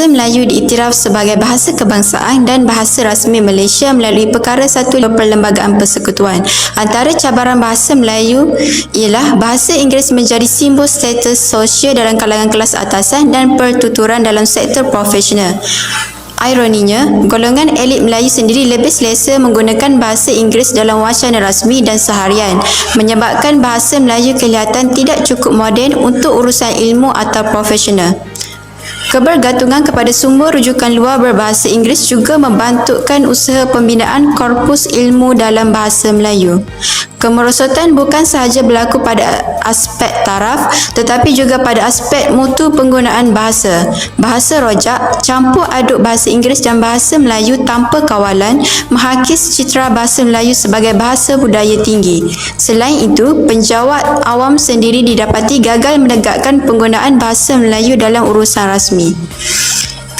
Bahasa Melayu diiktiraf sebagai bahasa kebangsaan dan bahasa rasmi Malaysia melalui perkara satu Perlembagaan Persekutuan. Antara cabaran bahasa Melayu ialah bahasa Inggeris menjadi simbol status sosial dalam kalangan kelas atasan dan pertuturan dalam sektor profesional. Ironinya, golongan elit Melayu sendiri lebih selesa menggunakan bahasa Inggeris dalam wacana rasmi dan seharian, menyebabkan bahasa Melayu kelihatan tidak cukup moden untuk urusan ilmu atau profesional. Kebergantungan kepada sumber rujukan luar berbahasa Inggeris juga membantukan usaha pembinaan korpus ilmu dalam bahasa Melayu. Kemerosotan bukan sahaja berlaku pada aspek taraf tetapi juga pada aspek mutu penggunaan bahasa. Bahasa rojak, campur aduk bahasa Inggeris dan bahasa Melayu tanpa kawalan menghakis citra bahasa Melayu sebagai bahasa budaya tinggi. Selain itu, penjawat awam sendiri didapati gagal menegakkan penggunaan bahasa Melayu dalam urusan rasmi.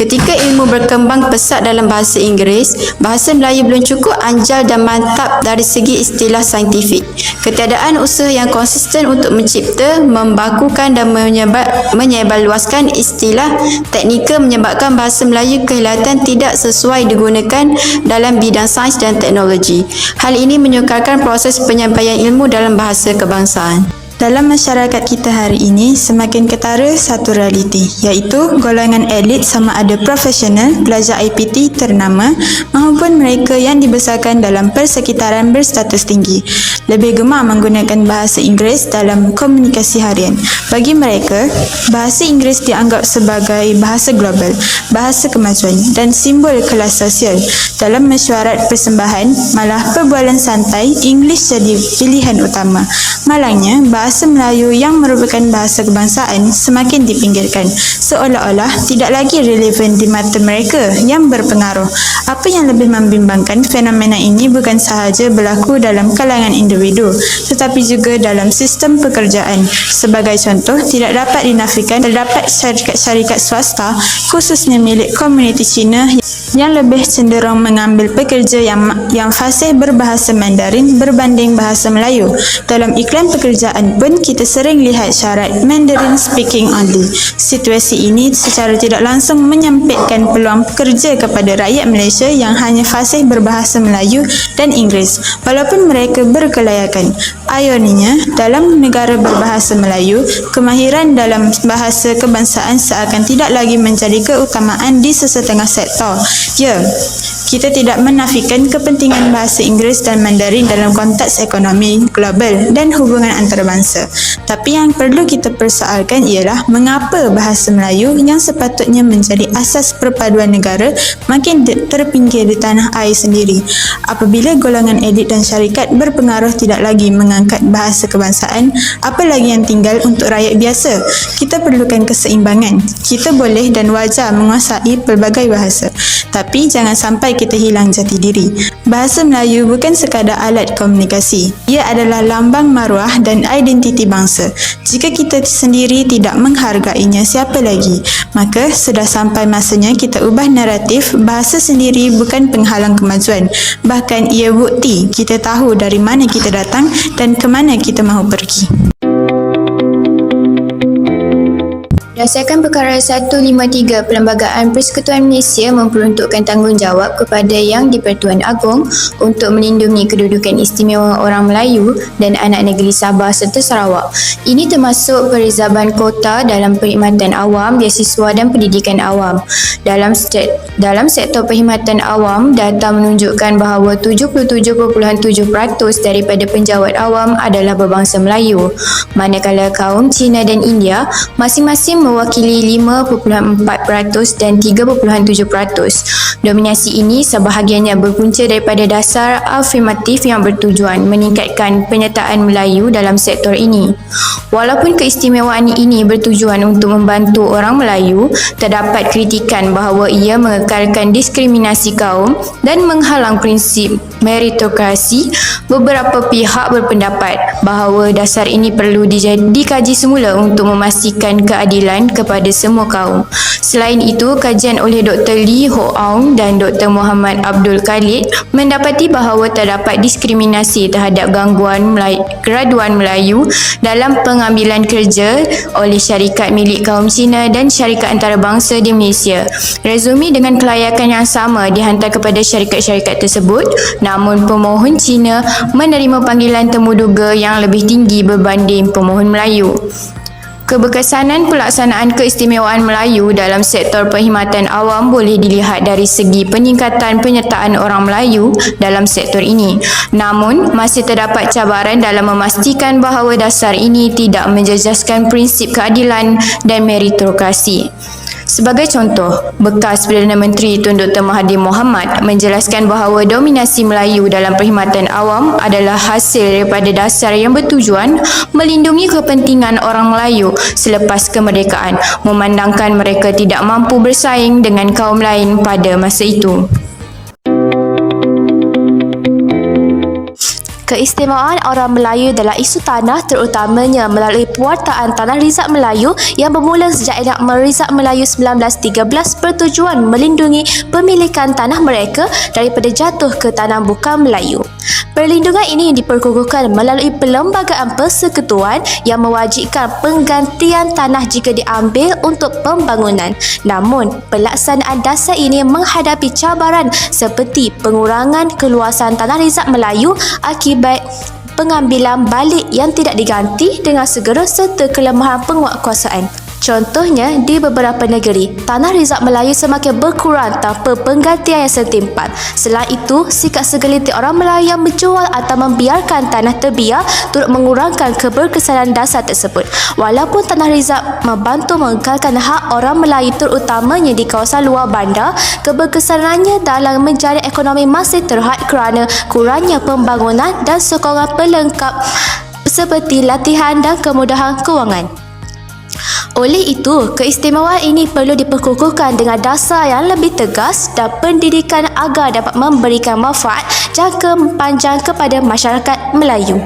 Ketika ilmu berkembang pesat dalam bahasa Inggeris, bahasa Melayu belum cukup anjal dan mantap dari segi istilah saintifik. Ketiadaan usaha yang konsisten untuk mencipta, membakukan dan menyebar, menyebarluaskan istilah teknikal menyebabkan bahasa Melayu kelihatan tidak sesuai digunakan dalam bidang sains dan teknologi. Hal ini menyukarkan proses penyampaian ilmu dalam bahasa kebangsaan. Dalam masyarakat kita hari ini, semakin ketara satu realiti, iaitu golongan elit sama ada profesional, pelajar IPT ternama maupun mereka yang dibesarkan dalam persekitaran berstatus tinggi. Lebih gemar menggunakan bahasa Inggeris dalam komunikasi harian. Bagi mereka, bahasa Inggeris dianggap sebagai bahasa global, bahasa kemajuan dan simbol kelas sosial. Dalam mesyuarat persembahan, malah perbualan santai, English jadi pilihan utama. Malangnya, bahasa Melayu yang merupakan bahasa kebangsaan semakin dipinggirkan seolah-olah tidak lagi relevan di mata mereka yang berpengaruh. Apa yang lebih membimbangkan fenomena ini bukan sahaja berlaku dalam kalangan individu tetapi juga dalam sistem pekerjaan. Sebagai contoh, tidak dapat dinafikan terdapat syarikat-syarikat swasta khususnya milik komuniti Cina yang lebih cenderung mengambil pekerja yang yang fasih berbahasa Mandarin berbanding bahasa Melayu. Dalam iklan pekerjaan pun kita sering lihat syarat Mandarin speaking only. Situasi ini secara tidak langsung menyempitkan peluang pekerja kepada rakyat Malaysia yang hanya fasih berbahasa Melayu dan Inggeris walaupun mereka berkelayakan. Ironinya, dalam negara berbahasa Melayu, kemahiran dalam bahasa kebangsaan seakan tidak lagi menjadi keutamaan di sesetengah sektor. Ya, kita tidak menafikan kepentingan bahasa Inggeris dan Mandarin dalam konteks ekonomi global dan hubungan antarabangsa. Tapi yang perlu kita persoalkan ialah mengapa bahasa Melayu yang sepatutnya menjadi asas perpaduan negara makin terpinggir di tanah air sendiri. Apabila golongan elit dan syarikat berpengaruh tidak lagi mengangkat bahasa kebangsaan, apa lagi yang tinggal untuk rakyat biasa? Kita perlukan keseimbangan. Kita boleh dan wajar menguasai pelbagai bahasa. Tapi jangan sampai kita hilang jati diri. Bahasa Melayu bukan sekadar alat komunikasi. Ia adalah lambang maruah dan identiti bangsa. Jika kita sendiri tidak menghargainya, siapa lagi? Maka sudah sampai masanya kita ubah naratif bahasa sendiri bukan penghalang kemajuan. Bahkan ia bukti kita tahu dari mana kita datang dan ke mana kita mahu pergi. Berdasarkan perkara 153 Perlembagaan Persekutuan Malaysia memperuntukkan tanggungjawab kepada Yang di-Pertuan Agong untuk melindungi kedudukan istimewa orang Melayu dan anak negeri Sabah serta Sarawak. Ini termasuk perizaban kota dalam perkhidmatan awam, biasiswa dan pendidikan awam. Dalam stek, dalam sektor perkhidmatan awam, data menunjukkan bahawa 77.7% daripada penjawat awam adalah berbangsa Melayu. Manakala kaum Cina dan India masing-masing mewakili 5.4% dan 3.7%. Dominasi ini sebahagiannya berpunca daripada dasar afirmatif yang bertujuan meningkatkan penyertaan Melayu dalam sektor ini. Walaupun keistimewaan ini bertujuan untuk membantu orang Melayu, terdapat kritikan bahawa ia mengekalkan diskriminasi kaum dan menghalang prinsip meritokrasi, beberapa pihak berpendapat bahawa dasar ini perlu dikaji semula untuk memastikan keadilan kepada semua kaum. Selain itu, kajian oleh Dr. Lee Ho Aung Dan Dr. Muhammad Abdul Khalid mendapati bahawa terdapat diskriminasi terhadap gangguan Melayu, graduan Melayu dalam pengambilan kerja oleh syarikat milik kaum Cina dan syarikat antarabangsa di Malaysia. Resume dengan kelayakan yang sama dihantar kepada syarikat-syarikat tersebut namun pemohon Cina menerima panggilan temuduga yang lebih tinggi berbanding pemohon Melayu. Keberkesanan pelaksanaan keistimewaan Melayu dalam sektor perkhidmatan awam boleh dilihat dari segi peningkatan penyertaan orang Melayu dalam sektor ini. Namun, masih terdapat cabaran dalam memastikan bahawa dasar ini tidak menjejaskan prinsip keadilan dan meritokrasi. Sebagai contoh, bekas Perdana Menteri Tun Dr. Mahathir Mohamad menjelaskan bahawa dominasi Melayu dalam perkhidmatan awam adalah hasil daripada dasar yang bertujuan melindungi kepentingan orang Melayu selepas kemerdekaan, memandangkan mereka tidak mampu bersaing dengan kaum lain pada masa itu. Keistimewaan orang Melayu dalam isu tanah terutamanya melalui pewartaan Tanah Rizak Melayu yang bermula sejak Enakmen Rizak Melayu 1913 bertujuan melindungi pemilikan tanah mereka daripada jatuh ke tanah bukan Melayu. Perlindungan ini diperkukuhkan melalui Perlembagaan Persekutuan yang mewajibkan penggantian tanah jika diambil untuk pembangunan. Namun, pelaksanaan dasar ini menghadapi cabaran seperti pengurangan keluasan tanah rizak Melayu akibat pengambilan balik yang tidak diganti dengan segera serta kelemahan penguatkuasaan. Contohnya, di beberapa negeri, tanah rizak Melayu semakin berkurang tanpa penggantian yang setimpal. Selain itu, sikap segelintir orang Melayu yang menjual atau membiarkan tanah terbiar turut mengurangkan keberkesanan dasar tersebut. Walaupun tanah rizak membantu mengekalkan hak orang Melayu terutamanya di kawasan luar bandar, keberkesanannya dalam menjadi ekonomi masih terhad kerana kurangnya pembangunan dan sokongan pelengkap seperti latihan dan kemudahan kewangan. Oleh itu, keistimewaan ini perlu diperkukuhkan dengan dasar yang lebih tegas dan pendidikan agar dapat memberikan manfaat jangka panjang kepada masyarakat Melayu.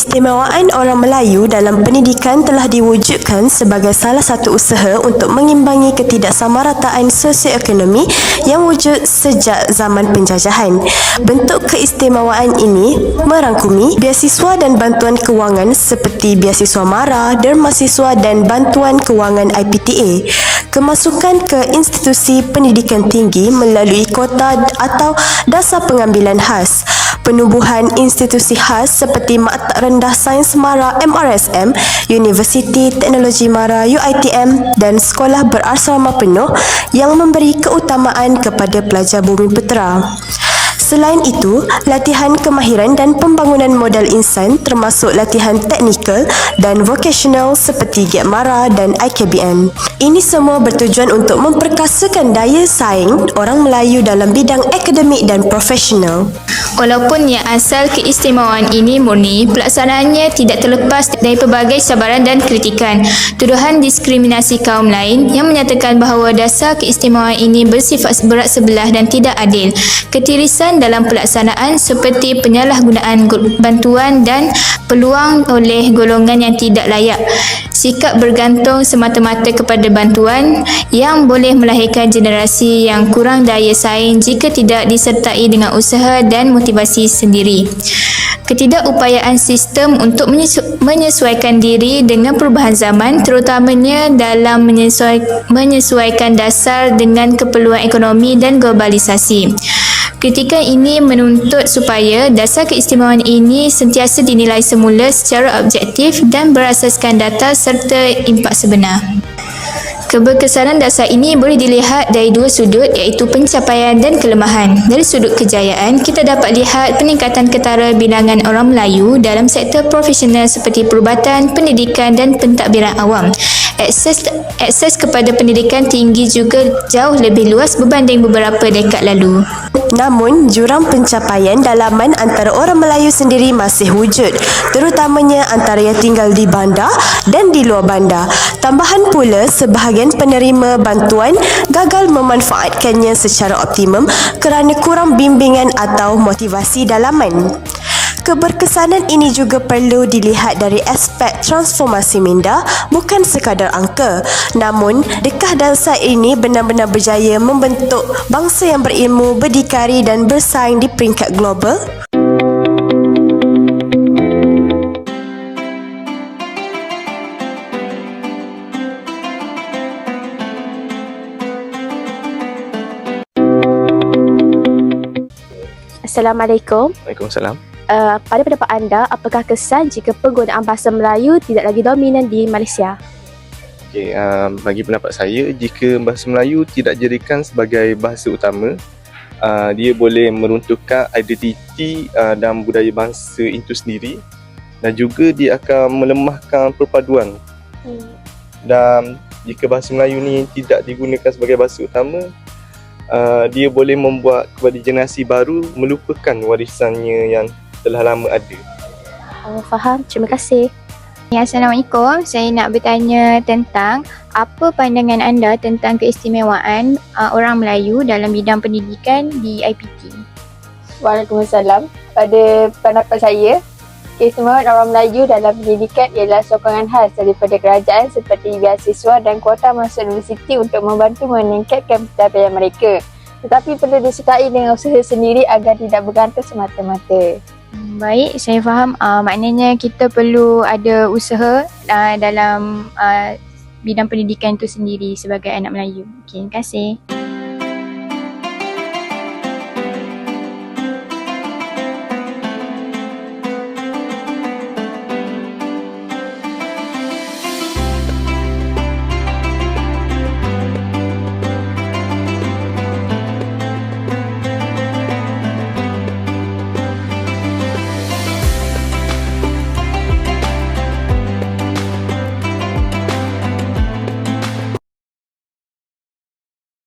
Keistimewaan orang Melayu dalam pendidikan telah diwujudkan sebagai salah satu usaha untuk mengimbangi ketidaksamarataan sosioekonomi yang wujud sejak zaman penjajahan. Bentuk keistimewaan ini merangkumi beasiswa dan bantuan kewangan seperti beasiswa MARA, dermasiswa dan bantuan kewangan IPTA. Kemasukan ke institusi pendidikan tinggi melalui kota atau dasar pengambilan khas penubuhan institusi khas seperti Maktab Rendah Sains Mara MRSM, Universiti Teknologi Mara UITM dan sekolah berasrama penuh yang memberi keutamaan kepada pelajar bumi putera. Selain itu, latihan kemahiran dan pembangunan modal insan termasuk latihan teknikal dan vocational seperti GETMARA dan IKBN. Ini semua bertujuan untuk memperkasakan daya saing orang Melayu dalam bidang akademik dan profesional. Walaupun yang asal keistimewaan ini murni, pelaksanaannya tidak terlepas dari pelbagai cabaran dan kritikan. Tuduhan diskriminasi kaum lain yang menyatakan bahawa dasar keistimewaan ini bersifat berat sebelah dan tidak adil. Ketirisan dalam pelaksanaan seperti penyalahgunaan bantuan dan peluang oleh golongan yang tidak layak. Sikap bergantung semata-mata kepada bantuan yang boleh melahirkan generasi yang kurang daya saing jika tidak disertai dengan usaha dan motivasi sendiri. Ketidakupayaan sistem untuk menyesu- menyesuaikan diri dengan perubahan zaman terutamanya dalam menyesuai- menyesuaikan dasar dengan keperluan ekonomi dan globalisasi. Kritikan ini menuntut supaya dasar keistimewaan ini sentiasa dinilai semula secara objektif dan berasaskan data serta impak sebenar. Keberkesanan dasar ini boleh dilihat dari dua sudut iaitu pencapaian dan kelemahan. Dari sudut kejayaan, kita dapat lihat peningkatan ketara bilangan orang Melayu dalam sektor profesional seperti perubatan, pendidikan dan pentadbiran awam. Akses akses kepada pendidikan tinggi juga jauh lebih luas berbanding beberapa dekad lalu. Namun, jurang pencapaian dalaman antara orang Melayu sendiri masih wujud, terutamanya antara yang tinggal di bandar dan di luar bandar. Tambahan pula, sebahagian penerima bantuan gagal memanfaatkannya secara optimum kerana kurang bimbingan atau motivasi dalaman. Keberkesanan ini juga perlu dilihat dari aspek transformasi minda bukan sekadar angka. Namun, dekah dansa ini benar-benar berjaya membentuk bangsa yang berilmu, berdikari dan bersaing di peringkat global Assalamualaikum. Waalaikumsalam. Uh, pada pendapat anda, apakah kesan jika penggunaan bahasa Melayu tidak lagi dominan di Malaysia? Okay, uh, bagi pendapat saya, jika bahasa Melayu tidak dijadikan sebagai bahasa utama, uh, dia boleh meruntuhkan identiti uh, dan budaya bangsa itu sendiri dan juga dia akan melemahkan perpaduan. Hmm. Dan jika bahasa Melayu ni tidak digunakan sebagai bahasa utama, uh, dia boleh membuat kepada generasi baru melupakan warisannya yang telah lama ada. Oh, faham. Terima kasih. Ya, Assalamualaikum. Saya nak bertanya tentang apa pandangan anda tentang keistimewaan uh, orang Melayu dalam bidang pendidikan di IPT? Waalaikumsalam. Pada pendapat saya, keistimewaan orang Melayu dalam pendidikan ialah sokongan khas daripada kerajaan seperti beasiswa dan kuota masuk universiti untuk membantu meningkatkan pencapaian mereka. Tetapi perlu disertai dengan usaha sendiri agar tidak bergantung semata-mata. Baik, saya faham. Uh, maknanya kita perlu ada usaha uh, dalam uh, bidang pendidikan itu sendiri sebagai anak Melayu. Okay, terima kasih.